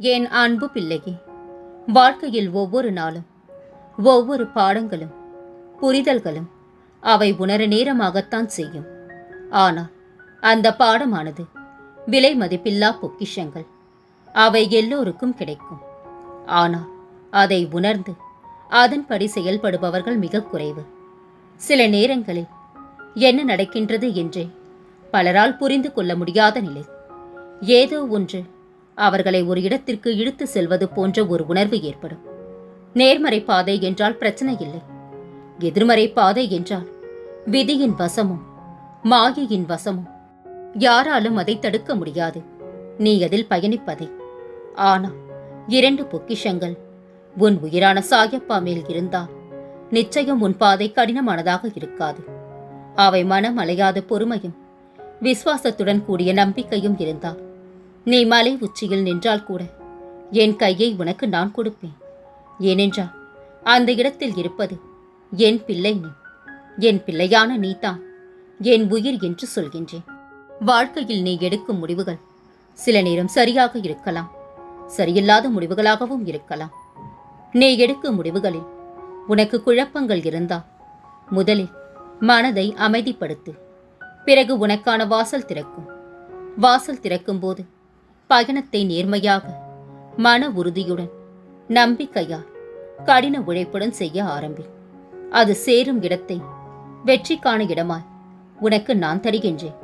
என் அன்பு பிள்ளையே வாழ்க்கையில் ஒவ்வொரு நாளும் ஒவ்வொரு பாடங்களும் புரிதல்களும் அவை உணர நேரமாகத்தான் செய்யும். ஆனால் அந்த பாடமானது விலை மதிப்பில்லா பொக்கிஷங்கள். அவை எல்லோருக்கும் கிடைக்கும். ஆனால் அதை உணர்ந்து அதன்படி செயல்படுபவர்கள் மிக குறைவு. சில நேரங்களில் என்ன நடக்கின்றது என்றே பலரால் புரிந்து கொள்ள முடியாத நிலை. ஏதோ ஒன்று அவர்களை ஒரு இடத்திற்கு இழுத்து செல்வது போன்ற ஒரு உணர்வு ஏற்படும். நேர்மறை பாதை என்றால் பிரச்சனை இல்லை. எதிர்மறை பாதை என்றால் விதியின் வசமும் மாயையின் வசமும். யாராலும் அதை தடுக்க முடியாது. நீ அதில் பயணிப்பதை. ஆனால் இரண்டு பொக்கிஷங்கள் உன் உயிரான சாயப்பா மேல் இருந்தால் நிச்சயம் உன் பாதை கடினமானதாக இருக்காது. அவை மனம் அலையாத பொறுமையும் விசுவாசத்துடன் கூடிய நம்பிக்கையும் இருந்தால் நீ மலை உச்சியில் நின்றால் கூட என் கையை உனக்கு நான் கொடுப்பேன். ஏனென்றால் அந்த இடத்தில் இருப்பது என் பிள்ளை நீ. என் பிள்ளையான நீதான் என் உயிர் என்று சொல்கின்றேன். வாழ்க்கையில் நீ எடுக்கும் முடிவுகள் சில நேரம் சரியாக இருக்கலாம் சரியில்லாத முடிவுகளாகவும் இருக்கலாம். நீ எடுக்கும் முடிவுகளில் உனக்கு குழப்பங்கள் இருந்தால் முதலில் மனதை அமைதிப்படுத்து பிறகு உனக்கான வாசல் திறக்கும். வாசல் திறக்கும்போது பயணத்தை நேர்மையாக மன உறுதியுடன் நம்பிக்கையால் கடின உழைப்புடன் செய்ய ஆரம்பி. அது சேரும் இடத்தை வெற்றிக்கான இடமாய் உனக்கு நான் தருகின்றேன்.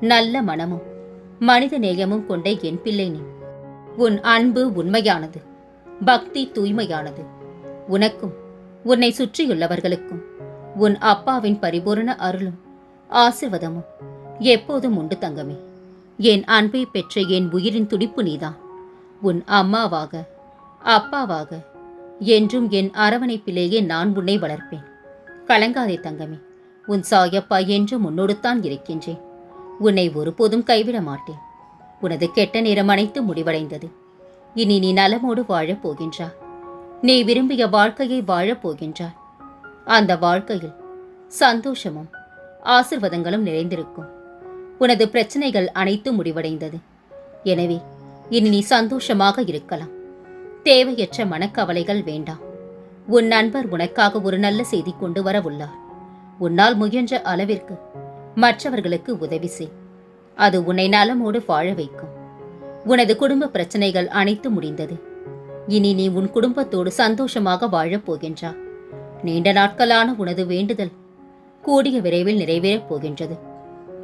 நல்ல மனமும் மனித நேயமும் கொண்ட என் பிள்ளை நீ. உன் அன்பு உண்மையானது பக்தி தூய்மையானது. உனக்கும் உன்னை சுற்றியுள்ளவர்களுக்கும் உன் அப்பாவின் பரிபூரண அருளும் ஆசிர்வாதமும் எப்போதும் உண்டு தங்கமே. என் அன்பை பெற்ற என் உயிரின் துடிப்பு நீதான் உன் அம்மாவாக அப்பாவாக என்றும் என் அரவணைப்பிலேயே நான் உன்னை வளர்ப்பேன். கலங்காதே தங்கமே உன் சாயப்பா என்றும் உன்னோடுத்தான் இருக்கின்றேன். உன்னை ஒருபோதும் கைவிட மாட்டேன். உனது கெட்ட நேரம் அனைத்து முடிவடைந்தது. இனி நீ நலமோடு வாழப் போகின்றா. நீ விரும்பிய வாழ்க்கையை வாழப் போகின்றாய். அந்த வாழ்க்கையில் சந்தோஷமும் ஆசிர்வாதங்களும் நிறைந்திருக்கும். உனது பிரச்சனைகள் அனைத்தும் முடிவடைந்தது. எனவே இனி நீ சந்தோஷமாக இருக்கலாம். தேவையற்ற மனக்கவலைகள் வேண்டாம். உன் நண்பர் உனக்காக ஒரு நல்ல செய்தி கொண்டு வர உள்ளார் உன்னால் முயன்ற அளவிற்கு மற்றவர்களுக்கு உதவி செய். அது உன்னை நலமோடு வாழ வைக்கும். உனது குடும்ப பிரச்சனைகள் அனைத்தும் முடிந்தது. இனி நீ உன் குடும்பத்தோடு சந்தோஷமாக வாழப் போகின்றா. நீண்ட நாட்களான உனது வேண்டுதல் கூடிய விரைவில் நிறைவேறப் போகின்றது.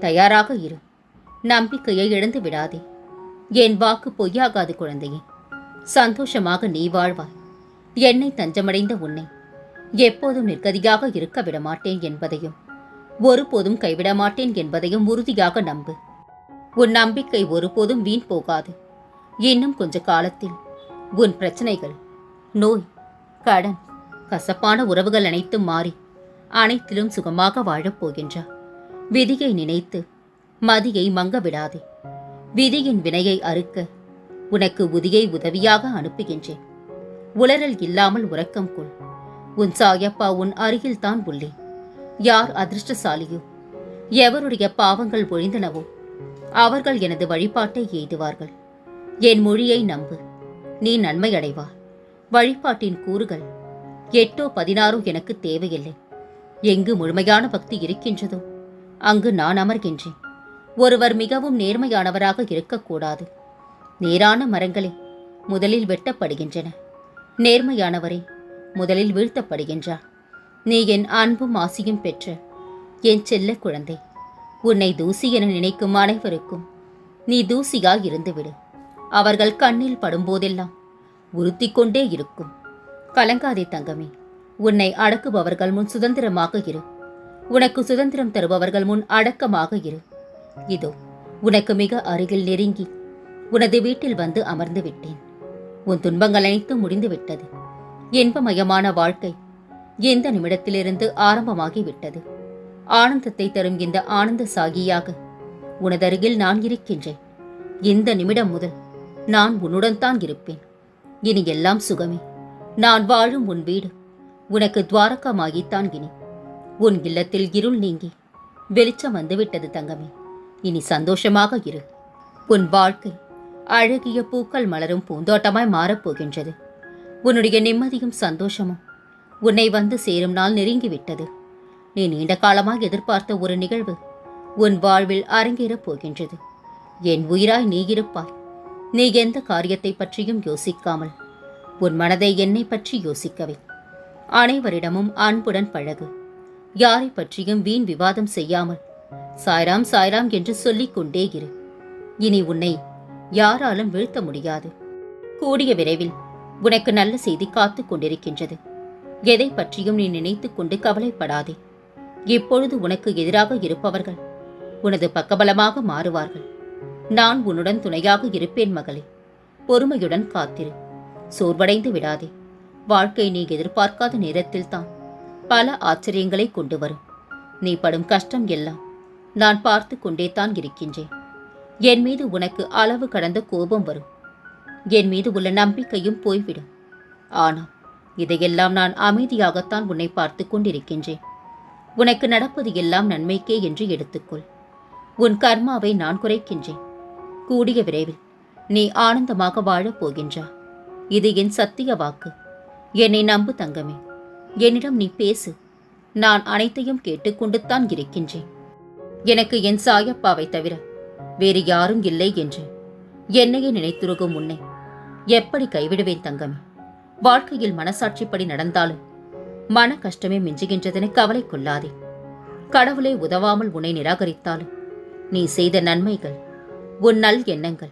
தயாராக இரு. நம்பிக்கையை இழந்து விடாதே. என் வாக்கு பொய்யாகாது குழந்தையே. சந்தோஷமாக நீ வாழ்வாய். என்னை தஞ்சமடைந்த உன்னை எப்போதும் நிர்கதியாக இருக்க விடமாட்டேன் என்பதையும் ஒருபோதும் கைவிட மாட்டேன் என்பதையும் உறுதியாக நம்பு. உன் நம்பிக்கை ஒருபோதும் வீண் போகாது. இன்னும் கொஞ்ச காலத்தில் உன் பிரச்சனைகள் நோய் கடன் கசப்பான உறவுகள் அனைத்தும் மாறி அனைத்திலும் சுகமாக வாழப் போகின்றார் விதியை நினைத்து மதியை மங்க விடாதே விதியின் வினையை அறுக்க உனக்கு உதியை உதவியாக அனுப்புகின்றேன். உளறல் இல்லாமல் உறக்கம் கொள். உன் சாயப்பா உன் அருகில்தான் உள்ளேன் யார் அதிர்ஷ்டசாலியோ? எவருடைய பாவங்கள் ஒழிந்தனவோ? அவர்கள் எனது வழிபாட்டை எய்துவார்கள். என் மொழியை நம்பு. நீ நன்மை வழிபாட்டின் கூறுகள் எட்டோ பதினாறோ எனக்கு தேவையில்லை. எங்கு முழுமையான பக்தி இருக்கின்றதோ? அங்கு நான் அமர்கின்றேன். ஒருவர் மிகவும் நேர்மையானவராக இருக்கக்கூடாது. நேரான மரங்களே முதலில் வெட்டப்படுகின்றன. நேர்மையானவரே முதலில் வீழ்த்தப்படுகின்றார். நீ என் அன்பும் ஆசியும் பெற்ற என் செல்ல குழந்தை. உன்னை தூசி என நினைக்கும் அனைவருக்கும் நீ தூசியாய் இருந்துவிடு. அவர்கள் கண்ணில் படும்போதெல்லாம் உறுத்தி கொண்டே இருக்கும். கலங்காதே தங்கமே உன்னை அடக்குபவர்கள் முன் சுதந்திரமாக இரு. உனக்கு சுதந்திரம் தருபவர்கள் முன் அடக்கமாக இரு. இதோ உனக்கு மிக அருகில் நெருங்கி உனது வீட்டில் வந்து அமர்ந்து விட்டேன். உன் துன்பங்கள் அனைத்தும் முடிந்துவிட்டது. இன்பமயமான வாழ்க்கை எந்த நிமிடத்திலிருந்து ஆரம்பமாகி விட்டது ஆனந்தத்தை தரும் இந்த ஆனந்த சாகியாக உனதருகில் நான் இருக்கின்றேன். இந்த நிமிடம் முதல் நான் உன்னுடன் தான் இருப்பேன். இனி எல்லாம் சுகமே. நான் வாழும் உன் வீடு. உனக்கு துவாரகமாகித்தான் இனி. உன் இல்லத்தில் இருள் நீங்கி. வெளிச்சம் வந்துவிட்டது தங்கமே. இனி சந்தோஷமாக இரு. உன் வாழ்க்கை அழகிய பூக்கள் மலரும் பூந்தோட்டமாய் மாறப்போகின்றது. உன்னுடைய நிம்மதியும் சந்தோஷமும் உன்னை வந்து சேரும் நாள் நெருங்கிவிட்டது. நீ நீண்ட காலமாக எதிர்பார்த்த ஒரு நிகழ்வு உன் வாழ்வில் அரங்கேறப் போகின்றது. என் உயிராய் நீ இருப்பாய். நீ எந்த காரியத்தை பற்றியும் யோசிக்காமல் உன் மனதை என்னை பற்றி யோசிக்கவே. அனைவரிடமும் அன்புடன் பழகு. யாரை பற்றியும் வீண் விவாதம் செய்யாமல் சாய்ராம் சாய்ராம் என்று சொல்லிக் கொண்டே இரு. இனி உன்னை யாராலும் வீழ்த்த முடியாது. கூடிய விரைவில் உனக்கு நல்ல செய்தி காத்துக் கொண்டிருக்கின்றது. எதை பற்றியும் நீ நினைத்துக் கொண்டு கவலைப்படாதே. இப்பொழுது உனக்கு எதிராக இருப்பவர்கள் உனது பக்கபலமாக மாறுவார்கள். நான் உன்னுடன் துணையாக இருப்பேன் மகளே. பொறுமையுடன் காத்திரு. சோர்வடைந்து விடாதே. வாழ்க்கை நீ எதிர்பார்க்காத நேரத்தில்தான். பல ஆச்சரியங்களை கொண்டு வரும். நீ படும் கஷ்டம் எல்லாம் நான் பார்த்து கொண்டே தான் இருக்கின்றேன். என் மீது உனக்கு அளவு கடந்த கோபம் வரும். என் மீது உள்ள நம்பிக்கையும் போய்விடும். ஆனால் இதையெல்லாம் நான் அமைதியாகத்தான் உன்னை பார்த்து கொண்டிருக்கின்றேன். உனக்கு நடப்பது எல்லாம் நன்மைக்கே என்று எடுத்துக்கொள். உன் கர்மாவை நான் குறைக்கின்றேன். கூடிய விரைவில் நீ ஆனந்தமாக வாழப் போகின்றா. இது என் சத்திய வாக்கு. என்னை நம்பு தங்கமே. என்னிடம் நீ பேசு. நான் அனைத்தையும் கேட்டுக்கொண்டுத்தான் இருக்கின்றேன். எனக்கு என் சாயப்பாவை தவிர வேறு யாரும் இல்லை என்று என்னையே நினைத்துருகும் உன்னை. எப்படி கைவிடுவேன் தங்கமே? வாழ்க்கையில் மனசாட்சிப்படி நடந்தாலும் மன கஷ்டமே மிஞ்சுகின்றதென கவலை கொள்ளாதே. கடவுளே உதவாமல் உன்னை நிராகரித்தாலும் நீ செய்த நன்மைகள் உன் நல் எண்ணங்கள்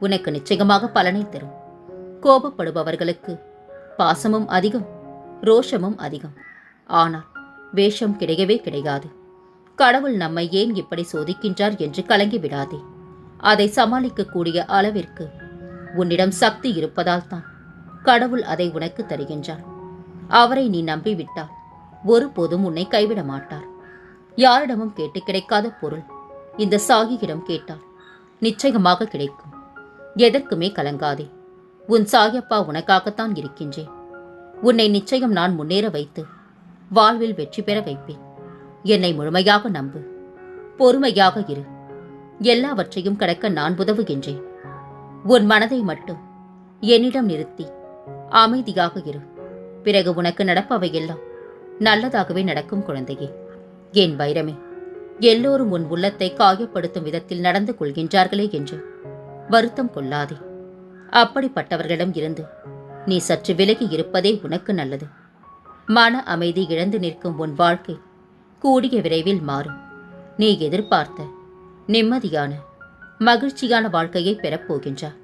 உனக்கு நிச்சயமாக பலனை தரும். கோபப்படுபவர்களுக்கு பாசமும் அதிகம். ரோஷமும் அதிகம். ஆனால் வேஷம் கிடையவே கிடையாது. கடவுள் நம்மை ஏன் இப்படி சோதிக்கின்றார் என்று கலங்கி விடாதே. அதை சமாளிக்கக்கூடிய அளவிற்கு உன்னிடம் சக்தி இருப்பதால் தான் கடவுள் அதை உனக்கு தருகின்றார். அவரை நீ நம்பிவிட்டால் ஒருபோதும் உன்னை கைவிட மாட்டார். யாரிடமும் கேட்டு கிடைக்காத பொருள் இந்த சாகியிடம் கேட்டால் நிச்சயமாக கிடைக்கும். எதற்குமே கலங்காதே. உன் சாகியப்பா உனக்காகத்தான் இருக்கின்றேன். உன்னை நிச்சயம் நான் முன்னேற வைத்து வாழ்வில் வெற்றி பெற வைப்பேன். என்னை முழுமையாக நம்பு. பொறுமையாக இரு. எல்லாவற்றையும் கடக்க நான் உதவுகின்றேன். உன் மனதை மட்டும் என்னிடம் நிறுத்தி அமைதியாக இரு. பிறகு உனக்கு நடப்பவையெல்லாம் நல்லதாகவே நடக்கும் குழந்தையே. என் வைரமே எல்லோரும் உன் உள்ளத்தை காயப்படுத்தும் விதத்தில் நடந்து கொள்கின்றார்களே என்று வருத்தம் கொள்ளாதே. அப்படிப்பட்டவர்களிடம் இருந்து நீ சற்று விலகி இருப்பதே உனக்கு நல்லது. மன அமைதி இழந்து நிற்கும் உன் வாழ்க்கை கூடிய விரைவில் மாறும். நீ எதிர்பார்த்த நிம்மதியான மகிழ்ச்சியான வாழ்க்கையை பெறப்போகின்றார்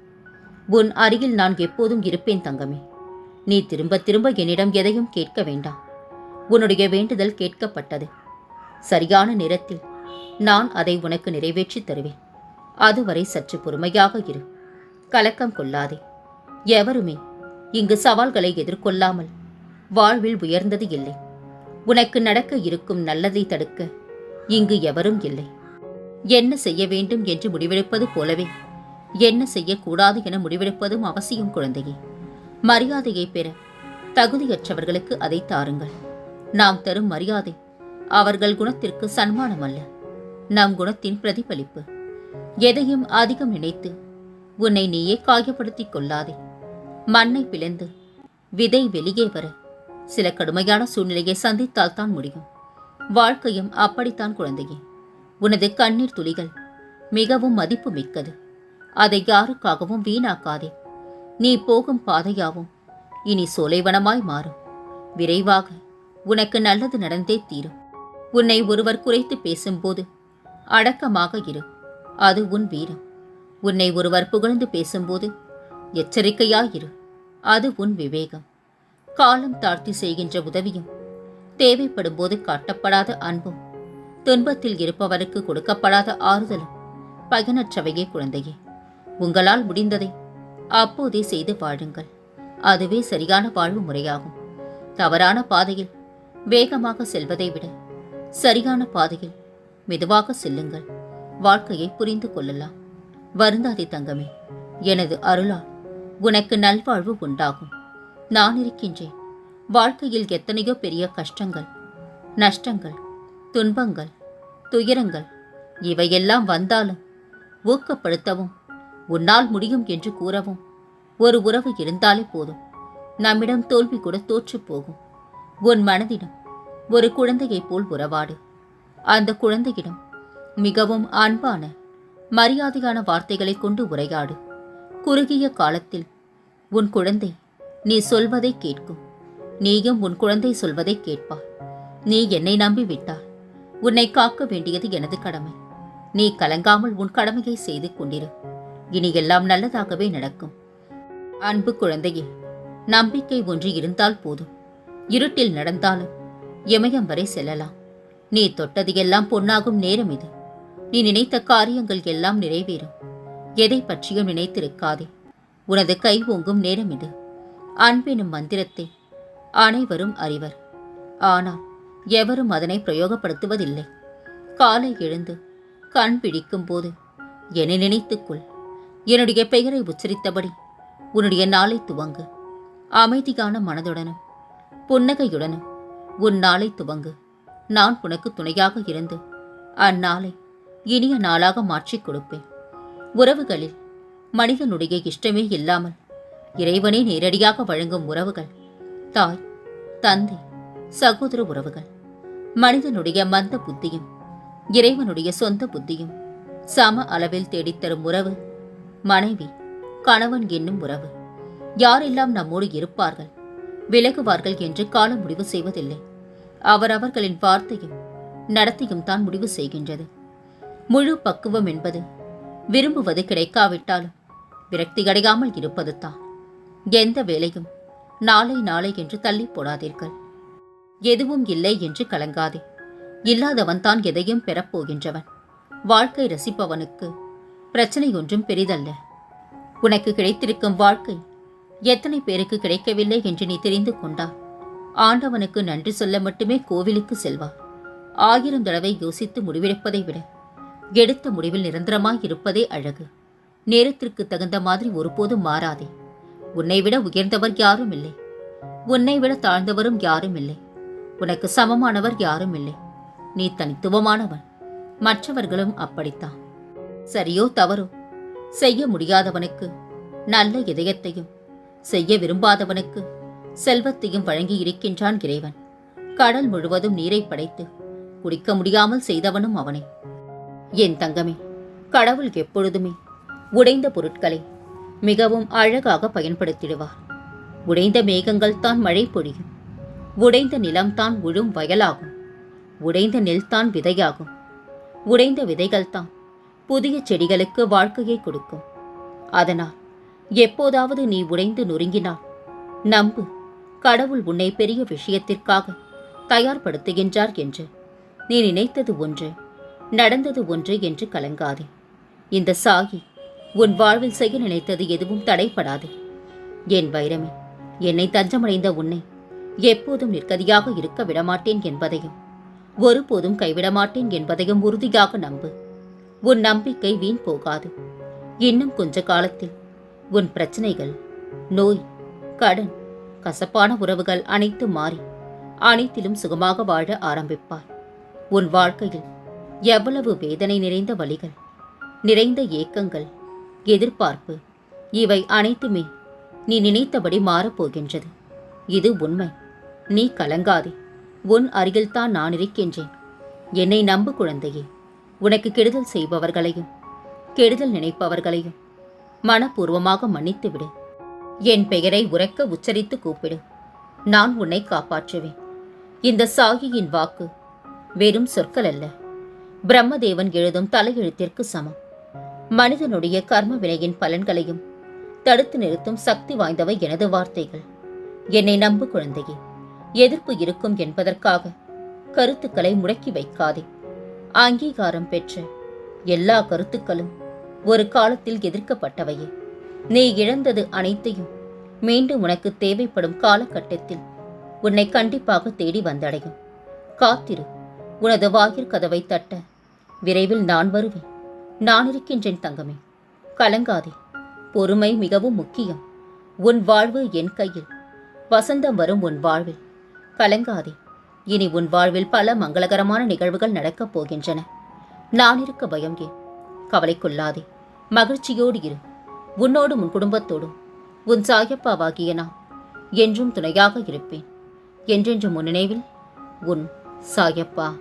உன் அருகில் நான் எப்போதும் இருப்பேன் தங்கமே. நீ திரும்ப திரும்ப என்னிடம் எதையும் கேட்க வேண்டாம். உன்னுடைய வேண்டுதல் கேட்கப்பட்டது. சரியான நேரத்தில் நான் அதை உனக்கு நிறைவேற்றித் தருவேன். அதுவரை சற்று பொறுமையாக இரு. கலக்கம் கொள்ளாதே. எவருமே இங்கு சவால்களை எதிர்கொள்ளாமல். வாழ்வில் உயர்ந்தது இல்லை. உனக்கு நடக்க இருக்கும் நல்லதை தடுக்க இங்கு எவரும் இல்லை. என்ன செய்ய வேண்டும் என்று முடிவெடுப்பது போலவே என்ன செய்யக்கூடாது என முடிவெடுப்பதும் அவசியம் குழந்தையே. மரியாதையை பெற தகுதியற்றவர்களுக்கு அதை தாருங்கள். நாம் தரும் மரியாதை அவர்கள் குணத்திற்கு சன்மானம் அல்ல நம் குணத்தின் பிரதிபலிப்பு. எதையும் அதிகம் நினைத்து உன்னை நீயே காயப்படுத்திக் கொள்ளாதே. மண்ணை பிளந்து விதை வெளியே வர சில கடுமையான சூழ்நிலையை சந்தித்தால் தான் முடியும். வாழ்க்கையும் அப்படித்தான் குழந்தையே. உனது கண்ணீர் துளிகள் மிகவும் மதிப்பு மிக்கது அதை யாருக்காகவும் வீணாக்காதே. நீ போகும் பாதையாவும் இனி சோலைவனமாய் மாறும். விரைவாக உனக்கு நல்லது நடந்தே தீரும். உன்னை ஒருவர் குறைத்து பேசும்போது அடக்கமாக இரு. அது உன் வீரம். உன்னை ஒருவர் புகழ்ந்து பேசும்போது எச்சரிக்கையாயிரு. அது உன் விவேகம். காலம் தாழ்த்தி செய்கின்ற உதவியும் தேவைப்படும் போது காட்டப்படாத அன்பும் துன்பத்தில் இருப்பவருக்கு கொடுக்கப்படாத ஆறுதலும் பயனற்றவையே குழந்தையே. உங்களால் முடிந்ததை அப்போதே செய்து வாழுங்கள். அதுவே சரியான வாழ்வு முறையாகும். தவறான பாதையில் வேகமாக செல்வதை விட சரியான பாதையில் மெதுவாக செல்லுங்கள். வாழ்க்கையை புரிந்து கொள்ளலாம். வருந்தாதே தங்கமே. எனது அருளால் உனக்கு நல்வாழ்வு உண்டாகும். நான் இருக்கின்றேன். வாழ்க்கையில் எத்தனையோ பெரிய கஷ்டங்கள் நஷ்டங்கள் துன்பங்கள் துயரங்கள் இவையெல்லாம் வந்தாலும் ஊக்கப்படுத்தவும் உன்னால் முடியும் என்று கூறவும் ஒரு உறவு இருந்தாலே போதும். நம்மிடம் தோல்வி கூட தோற்றுப்போகும் உன் மனதிடம் ஒரு குழந்தையைப் போல் உறவாடு. அந்த குழந்தையிடம் மிகவும் அன்பான மரியாதையான வார்த்தைகளை கொண்டு உரையாடு. குறுகிய காலத்தில் உன் குழந்தை நீ சொல்வதை கேட்கும். நீயும் உன் குழந்தை சொல்வதை கேட்பார் நீ என்னை நம்பி விட்டாய் உன்னை காக்க வேண்டியது எனது கடமை. நீ கலங்காமல் உன் கடமையை செய்து கொண்டிரு. இனி எல்லாம் நல்லதாகவே நடக்கும். அன்பு குழந்தையே நம்பிக்கை ஒன்று இருந்தால் போதும். இருட்டில் நடந்தாலும் இமயம் வரை செல்லலாம். நீ தொட்டது எல்லாம் பொன்னாகும் நேரம் இது. நீ நினைத்த காரியங்கள் எல்லாம் நிறைவேறும். எதை பற்றியும் நினைத்திருக்காதே. உனது கை ஓங்கும் நேரம் இது. அன்பெனும் மந்திரத்தை அனைவரும் அறிவர். ஆனால் எவரும் அதனை பிரயோகப்படுத்துவதில்லை. காலை எழுந்து கண் பிடிக்கும் போது என்னை நினைத்துக்கொள் என்னுடைய பெயரை உச்சரித்தபடி உன்னுடைய நாளை துவங்கு. அமைதியான மனதுடனும் புன்னகையுடனும் உன் நாளை துவங்கு. நான் உனக்கு துணையாக இருந்து அந்நாளை இனிய நாளாக மாற்றிக் கொடுப்பேன். உறவுகளில். மனிதனுடைய இஷ்டமே இல்லாமல் இறைவனே நேரடியாக வழங்கும் உறவுகள். தாய் தந்தை சகோதர உறவுகள். மனிதனுடைய மந்த புத்தியும் இறைவனுடைய சொந்த புத்தியும் சம அளவில் தேடித்தரும் உறவு மனைவி கணவன் என்னும் உறவு. யாரெல்லாம் நம்மோடு இருப்பார்கள் விலகுவார்கள் என்று காலம் முடிவு செய்வதில்லை. அவரவர்களின் வார்த்தையும் நடத்தையும் தான் முடிவு செய்கின்றது. முழு பக்குவம் என்பது விரும்புவது கிடைக்காவிட்டாலும் விரக்தி அடையாமல் இருப்பது தான். எந்த வேலையும் நாளை நாளை என்று தள்ளி போடாதீர்கள். எதுவும் இல்லை என்று கலங்காதே. இல்லாதவன் தான் எதையும் பெறப்போகின்றவன் வாழ்க்கை ரசிப்பவனுக்கு பிரச்சனை ஒன்றும் பெரிதல்ல. உனக்கு கிடைத்திருக்கும் வாழ்க்கை எத்தனை பேருக்கு கிடைக்கவில்லை என்று நீ தெரிந்து கொண்டார் ஆண்டவனுக்கு நன்றி சொல்ல மட்டுமே கோவிலுக்கு செல்வார் ஆயிரம் தடவை யோசித்து முடிவெடுப்பதை விட எடுத்த முடிவில் நிரந்தரமாய் இருப்பதே அழகு. நேரத்திற்கு தகுந்த மாதிரி ஒருபோதும் மாறாதே. உன்னை விட உயர்ந்தவர் யாரும் இல்லை. உன்னை விட தாழ்ந்தவரும் யாரும் இல்லை. உனக்கு சமமானவர் யாரும் இல்லை. நீ தனித்துவமானவன். மற்றவர்களும் அப்படித்தான். சரியோ தவறோ? செய்ய முடியாதவனுக்கு நல்ல இதயத்தையும் செய்ய விரும்பாதவனுக்கு செல்வத்தையும் வழங்கி இருக்கின்றான் இறைவன். கடல் முழுவதும் நீரை படைத்து குடிக்க முடியாமல் செய்தவனும் அவனே. என் தங்கமே கடவுள் எப்பொழுதுமே உடைந்த பொருட்களை மிகவும் அழகாக பயன்படுத்திடுவார். உடைந்த மேகங்கள் தான் மழை பொழியும். உடைந்த நிலம்தான் உழும் வயலாகும். உடைந்த நெல்தான் விதையாகும். உடைந்த விதைகள்தான் புதிய செடிகளுக்கு வாழ்க்கையை கொடுக்கும். அதனால் எப்போதாவது நீ உடைந்து நொறுங்கினால் நம்பு கடவுள் உன்னை பெரிய விஷயத்திற்காக தயார்படுத்துகின்றார் என்று நீ நினைத்தது ஒன்று. நடந்தது ஒன்று என்று கலங்காதே. இந்த சாகி உன் வாழ்வில் செய்ய நினைத்தது எதுவும் தடைப்படாது என் வைரமே என்னை தஞ்சமடைந்த உன்னை எப்போதும் நிற்கதியாக இருக்க விடமாட்டேன் என்பதையும் ஒருபோதும் கைவிட மாட்டேன் என்பதையும் உறுதியாக நம்பு. உன் நம்பிக்கை வீண் போகாது. இன்னும் கொஞ்ச காலத்தில் உன் பிரச்சனைகள் நோய் கடன் கசப்பான உறவுகள் அனைத்து மாறி அனைத்திலும் சுகமாக வாழ ஆரம்பிப்பார் உன் வாழ்க்கையில் எவ்வளவு வேதனை நிறைந்த வழிகள் நிறைந்த ஏக்கங்கள் எதிர்பார்ப்பு இவை அனைத்துமே நீ நினைத்தபடி மாறப்போகின்றது. இது உண்மை. நீ கலங்காதே. உன் அருகில்தான் நான் இருக்கின்றேன். என்னை நம்பு குழந்தையே. உனக்கு கெடுதல் செய்பவர்களையும் கெடுதல் நினைப்பவர்களையும் மனப்பூர்வமாக மன்னித்துவிடு. என் பெயரை உரக்க உச்சரித்து கூப்பிடு. நான் உன்னை காப்பாற்றுவேன். இந்த சாகியின் வாக்கு வெறும் சொற்கள் அல்ல. பிரம்மதேவன் எழுதும் தலையெழுத்திற்கு சமம். மனிதனுடைய கர்ம வினையின் பலன்களையும் தடுத்து நிறுத்தும் சக்தி வாய்ந்தவை எனது வார்த்தைகள். என்னை நம்பு குழந்தையே எதிர்ப்பு இருக்கும் என்பதற்காக கருத்துக்களை முடக்கி வைக்காதே. அங்கீகாரம் பெற்ற எல்லா கருத்துக்களும் ஒரு காலத்தில் எதிர்க்கப்பட்டவையே. நீ இழந்தது அனைத்தையும் மீண்டும் உனக்கு தேவைப்படும் காலகட்டத்தில் உன்னை கண்டிப்பாக தேடி வந்தடையும். காத்திரு உனது வாயிற் கதவை தட்ட விரைவில் நான் வருவேன். நான் இருக்கின்றேன் தங்கமே. கலங்காதே. பொறுமை மிகவும் முக்கியம். உன் வாழ்வு என் கையில். வசந்தம் வரும் உன் வாழ்வில். கலங்காதே. இனி உன் வாழ்வில் பல மங்களகரமான நிகழ்வுகள் நடக்கப் போகின்றன. நான் இருக்க பயம் ஏன்? கவலை கொள்ளாதே. மகிழ்ச்சியோடு இரு. உன்னோடும் உன் குடும்பத்தோடும். உன் சாயப்பாவாகிய நான் என்றும் துணையாக இருப்பேன். என்றென்றும் உன் நினைவில் உன் சாயப்பா.